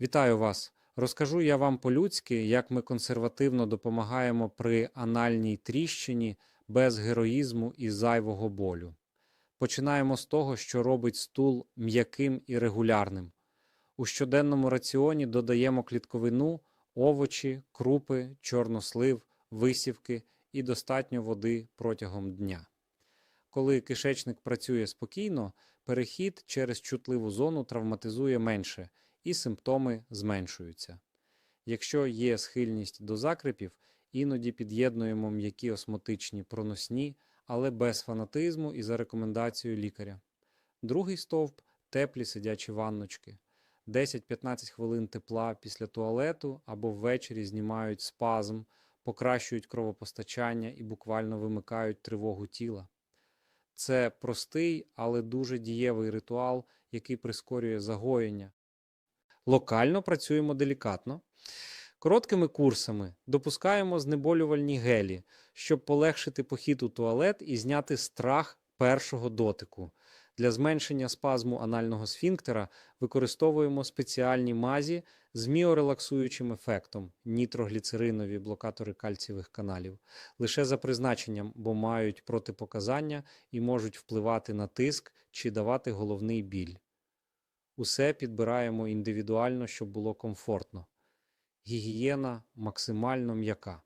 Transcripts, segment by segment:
Вітаю вас! Розкажу я вам по-людськи, як ми консервативно допомагаємо при анальній тріщині без героїзму і зайвого болю. Починаємо з того, що робить стул м'яким і регулярним. У щоденному раціоні додаємо клітковину, овочі, крупи, чорнослив, висівки і достатньо води протягом дня. Коли кишечник працює спокійно, перехід через чутливу зону травматизує менше і симптоми зменшуються. Якщо є схильність до закрипів, іноді під'єднуємо м'які осмотичні проносні, але без фанатизму і за рекомендацією лікаря. Другий стовп теплі сидячі ванночки. 10-15 хвилин тепла після туалету або ввечері знімають спазм, покращують кровопостачання і буквально вимикають тривогу тіла. Це простий, але дуже дієвий ритуал, який прискорює загоєння. Локально працюємо делікатно. Короткими курсами допускаємо знеболювальні гелі, щоб полегшити похід у туалет і зняти страх першого дотику. Для зменшення спазму анального сфінктера використовуємо спеціальні мазі з міорелаксуючим ефектом нітрогліцеринові блокатори кальцієвих каналів лише за призначенням, бо мають протипоказання і можуть впливати на тиск чи давати головний біль. Усе підбираємо індивідуально, щоб було комфортно. Гігієна максимально м'яка.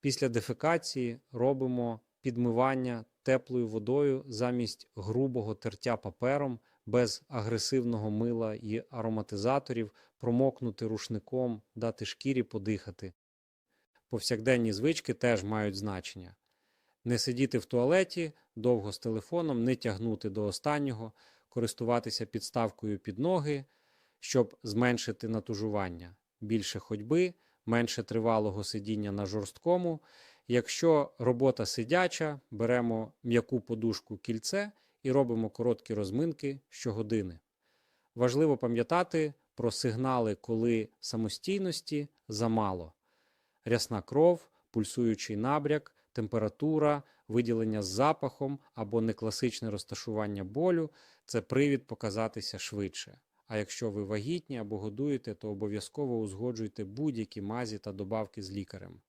Після дефекації робимо підмивання теплою водою замість грубого тертя папером, без агресивного мила і ароматизаторів, промокнути рушником, дати шкірі подихати. Повсякденні звички теж мають значення. Не сидіти в туалеті довго з телефоном, не тягнути до останнього, користуватися підставкою під ноги, щоб зменшити натужування. Більше ходьби, менше тривалого сидіння на жорсткому. Якщо робота сидяча, беремо м'яку подушку кільце і робимо короткі розминки щогодини. Важливо пам'ятати про сигнали, коли самостійності замало. Рясна кров, пульсуючий набряк, температура, виділення з запахом або некласичне розташування болю це привід показатися швидше. А якщо ви вагітні або годуєте, то обов'язково узгоджуйте будь-які мазі та добавки з лікарем.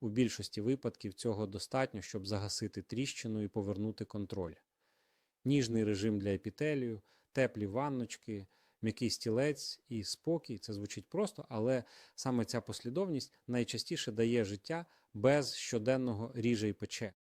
У більшості випадків цього достатньо, щоб загасити тріщину і повернути контроль. Ніжний режим для епітелію, теплі ванночки, м'який стілець і спокій це звучить просто, але саме ця послідовність найчастіше дає життя без щоденного ріже і пече.